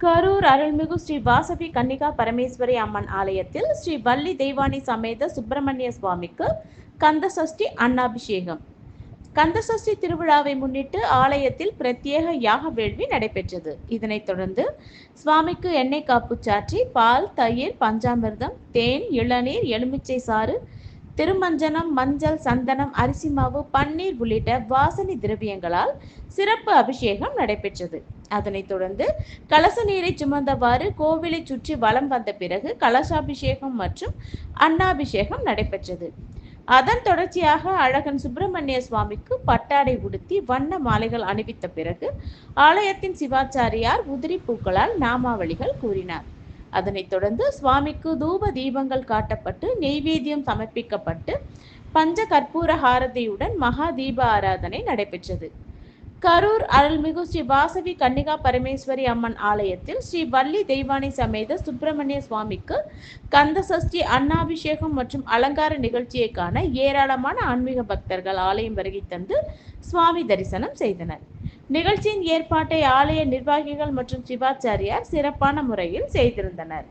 கரூர் அருள்மிகு ஸ்ரீ வாசவி கன்னிகா பரமேஸ்வரி அம்மன் ஆலயத்தில் ஸ்ரீ வள்ளி தெய்வானி சமேத சுப்பிரமணிய சுவாமிக்கு கந்த சஷ்டி அன்னாபிஷேகம். கந்த சஷ்டி திருவிழாவை முன்னிட்டு ஆலயத்தில் பிரத்யேக யாக வேள்வி நடைபெற்றது. இதனைத் தொடர்ந்து சுவாமிக்கு எண்ணெய் காப்பு சாற்றி பால் தயிர் பஞ்சாமிர்தம் தேன் இளநீர் எலுமிச்சை சாறு திருமஞ்சனம் மஞ்சள் சந்தனம் அரிசி மாவு பன்னீர் உள்ளிட்ட வாசனை திரவியங்களால் சிறப்பு அபிஷேகம் நடைபெற்றது. அதனைத் தொடர்ந்து கலச நீரை சுமந்தவாறு கோவிலை சுற்றி வலம் வந்த பிறகு கலசாபிஷேகம் மற்றும் அன்னாபிஷேகம் நடைபெற்றது. அதன் தொடர்ச்சியாக அழகன் சுப்பிரமணிய சுவாமிக்கு பட்டாடை உடுத்தி வண்ண மாலைகள் அணிவித்த பிறகு ஆலயத்தின் சிவாச்சாரியார் உதிரி பூக்களால் நாமாவளிகள் கூறினார். அதனைத் தொடர்ந்து சுவாமிக்கு தூப தீபங்கள் காட்டப்பட்டு நெய்வேத்தியம் சமர்ப்பிக்கப்பட்டு பஞ்ச கற்பூர ஹாரதியுடன் மகா தீப ஆராதனை நடைபெற்றது. கரூர் அருள்மிகு ஸ்ரீ வாசவி கன்னிகா பரமேஸ்வரி அம்மன் ஆலயத்தில் ஸ்ரீ வள்ளி தெய்வானை சமேத சுப்பிரமணிய சுவாமிக்கு கந்த சஷ்டி அன்னாபிஷேகம் மற்றும் அலங்கார நிகழ்ச்சியை காண ஏராளமான ஆன்மீக பக்தர்கள் ஆலயம் வருகை தந்து சுவாமி தரிசனம் செய்தனர். நிகழ்ச்சியின் ஏற்பாட்டை ஆலய நிர்வாகிகள் மற்றும் சிவாச்சாரியார் சிறப்பான முறையில் செய்திருந்தனர்.